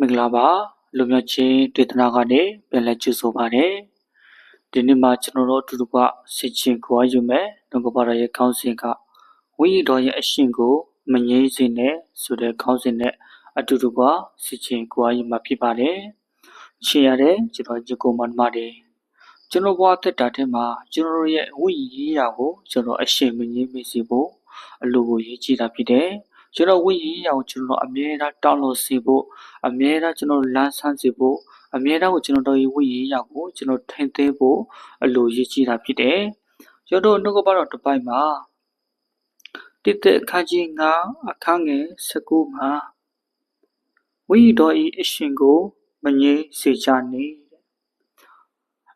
မင်္ဂလာပါလူမျိုးချင်းဒေသနာကနေပြန်လည်ကြိုဆိုပါတယ်ဒီနေ့မှာကျွန်တော်တို့အတူတူကစစ်ချင်းကိုယူမယ်နှုတ်ကပါရဲ့ခေါင်းစဉ်ကဝိရတော်ရဲ့အရှင်ကိုမငြိမ်းစေနဲ့ဆိုတဲ့ခေါင်းစဉ်နဲ့အတူတူကစစ်ချင်းကိုယူမှာဖြစ်ပါတယ်ရှင်းရတယ်ကျွန်တော်ဒီကိုမန်မာတယ်ကျွန်တော်ဘဝသက်တာထဲမှာကျွန်တော်ရဲ့ဝိရရာကိုကျွန်တော်အရှင်မငြိမ်းမိစေဖို့အလိုကိုရည်ကြည်တာဖြစ်တယ် ကျွန်တော်ဝိရရာကိုကျွန်တော်အမြဲတမ်းတောင်းလို့စေဖို့အမြဲတမ်းကျွန်တော်လမ်းဆန်းစေဖို့အမြဲတမ်းကိုကျွန်တော်တို့ရဲ့ဝိရရာကိုကျွန်တော်ထိန်းသိမ်းဖို့အလိုရည်ကြည်တာဖြစ်တယ်ကျွန်တော်နှုတ်ကပတော်တစ်ပိုက်မှာတိတဲ့အခန်းကြီး9အခန်းငယ်19မှာဝိရတော်ဤအရှင်ကိုမငြိမ်းစေချနေ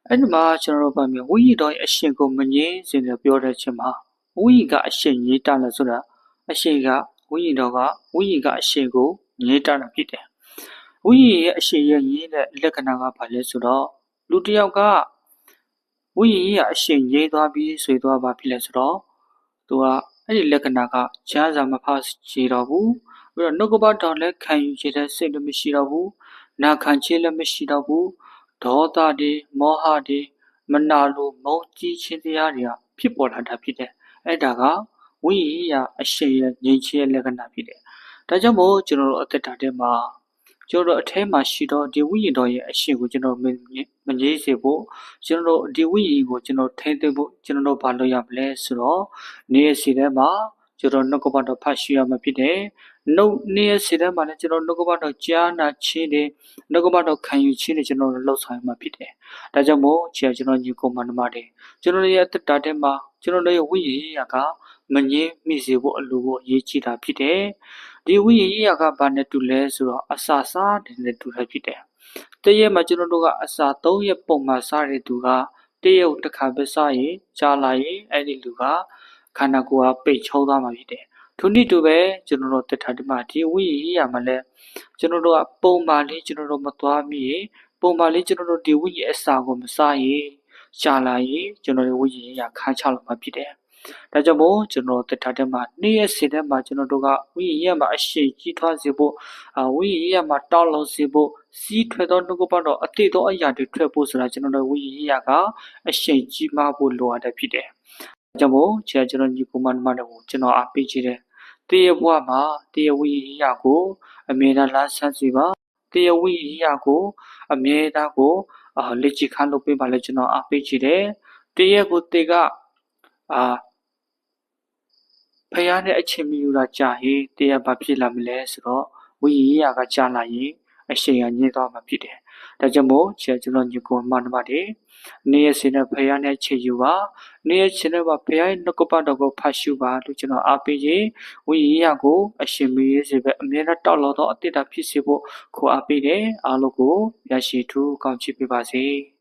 အဲ့ဒီမှာကျွန်တော်တို့ဗာမျိုးဝိရတော်ရဲ့အရှင်ကိုမငြိမ်းစေတယ်ပြောတဲ့ချင်းမှာဝိရကအရှင်ရေးတာလဲဆိုတာအရှင်က ဝိညာဉ်တော်ကဝိညာဉ်ကအရှင်ကိုငြိတာတာဖြစ်တယ်။ဝိညာဉ်ရဲ့အရှင်ရဲ့ငြိတဲ့လက္ခဏာကဘာလဲဆိုတော့လူတစ်ယောက်ကဝိညာဉ်ရဲ့အရှင်ငြိသွားပြီးဆွေသွားပါဖြစ်လဲဆိုတော့သူကအဲ့ဒီလက္ခဏာကချမ်းသာမဖချေတော့ဘူး။ပြီးတော့နှုတ်ကပတော်လည်းခံယူချတဲ့စိတ်လည်းမရှိတော့ဘူး။နာခံခြင်းလည်းမရှိတော့ဘူး။ဒေါသတွေမောဟတွေမနာလိုမုန်းကြီးခြင်းတရားတွေကဖြစ်ပေါ်လာတာဖြစ်တယ်။အဲ့ဒါက ဝိရိယအရှိန်ရဲ့ငြိမ်ချရဲ့လက္ခဏာဖြစ်တယ်။ဒါကြောင့်မို့ကျွန်တော်တို့အသက်တာထဲမှာကျွန်တော်တို့အထဲမှာရှိတော့ဒီဝိညာဉ်တော်ရဲ့အရှိန်ကိုကျွန်တော်မမငြိမ့်စေဖို့ကျွန်တော်တို့ဒီဝိညာဉ်ကိုကျွန်တော်ထိန်းသိမ်းဖို့ကျွန်တော်တို့ဘာလုပ်ရမလဲဆိုတော့နေ့ရက်စီထဲမှာကျွန်တော်နှုတ်ကပတ်တော်ဖတ်ရှုရမှာဖြစ်တယ်။နှုတ်နေ့ရက်စီထဲမှာလည်းကျွန်တော်နှုတ်ကပတ်တော်ကြားနာခြင်းတွေနှုတ်ကပတ်တော်ခံယူခြင်းတွေကျွန်တော်တို့လှုပ်ဆောင်ရမှာဖြစ်တယ်။ဒါကြောင့်မို့ခြေကျွန်တော်ညီကိုမန္တမတွေကျွန်တော်ရဲ့အသက်တာထဲမှာကျွန်တော်တို့ရဲ့ဝိညာဉ်က မငြင်းမိစေဖို့အလိုကိုအရေးကြီးတာဖြစ်တယ်။ဒီဝိညာဉ်ရေးရာကဘာနဲ့တူလဲဆိုတော့အစာစားတယ်နဲ့တူတာဖြစ်တယ်။တရက်မှာကျွန်တော်တို့ကအစာ၃ရက်ပုံမှန်စားတဲ့သူကတရက်ကိုတစ်ခါပဲစားရင်ကြားလာရင်အဲ့ဒီလူကခန္ဓာကိုယ်ကပိတ်ချုံးသွားမှာဖြစ်တယ်။ထို့နည်းတူပဲကျွန်တော်တို့တထားဒီမှာဒီဝိညာဉ်ရေးရာမှာလဲကျွန်တော်တို့ကပုံမှန်လေးကျွန်တော်တို့မသွားမိရင်ပုံမှန်လေးကျွန်တော်တို့ဒီဝိညာဉ်အစာကိုမစားရင်ရှာလာရင်ကျွန်တော်တို့ဝိညာဉ်ရေးရာခန်းချလာမှာဖြစ်တယ် ဒါကြောင့်မို့ကျွန်တော်တက်ထားတဲ့မှာနေ့ရက်စဉ်ထဲမှာကျွန်တော်တို့ကဝိရိယမှာအရှိကြီးထွားစေဖို့အဝိရိယမှာတောက်လုံးစေဖို့စီးထွက်သောနှုတ်ကပတ်တော်အတိတ်သောအရာတွေထွက်ဖို့ဆိုတာကျွန်တော်တို့ဝိရိယကအရှိကြီးမားဖို့လိုအပ်တယ်ဖြစ်တယ်။ဒါကြောင့်မို့ဆရာကျွန်တော်ညီကိုမမတို့ကိုကျွန်တော်အားပေးချင်တယ်။တရားဘဝမှာတရားဝိရိယကို အမြဲတမ်းလမ်းဆန်းစေပါတရားဝိရိယကိုအမြဲတမ်းကိုအာလက်ချခါလုပ်ပေးပါလေကျွန်တော်အားပေးချင်တယ်။တရားကိုတေကအာ ဖះနဲ့အချင်းမီယူတာကြာရင်တရားဘာဖြစ်လာမလဲဆိုတော့ဝိရိယကကြာလာရင်အရှိန်ကညှိသွားမှာဖြစ်တယ်။ဒါကြောင့်မို့ဆရာကျွန်တော်ညီကိုမနမတွေနေရစင်းနဲ့ဖះနဲ့ချေယူပါနေရချင်းနဲ့ဖះရဲ့နှုတ်ကပတ်တော်ကိုဖတ်ရှုပါလို့ကျွန်တော်အားပေးခြင်းဝိရိယကိုအရှင်မီရေးစေပဲအမြဲတမ်းတောက်လောတော့အတိတ်တာဖြစ်စေဖို့ခေါ်အားပေးတယ်အားလုံးကိုရရှိထူးကောင်းချီးပေးပါစေ။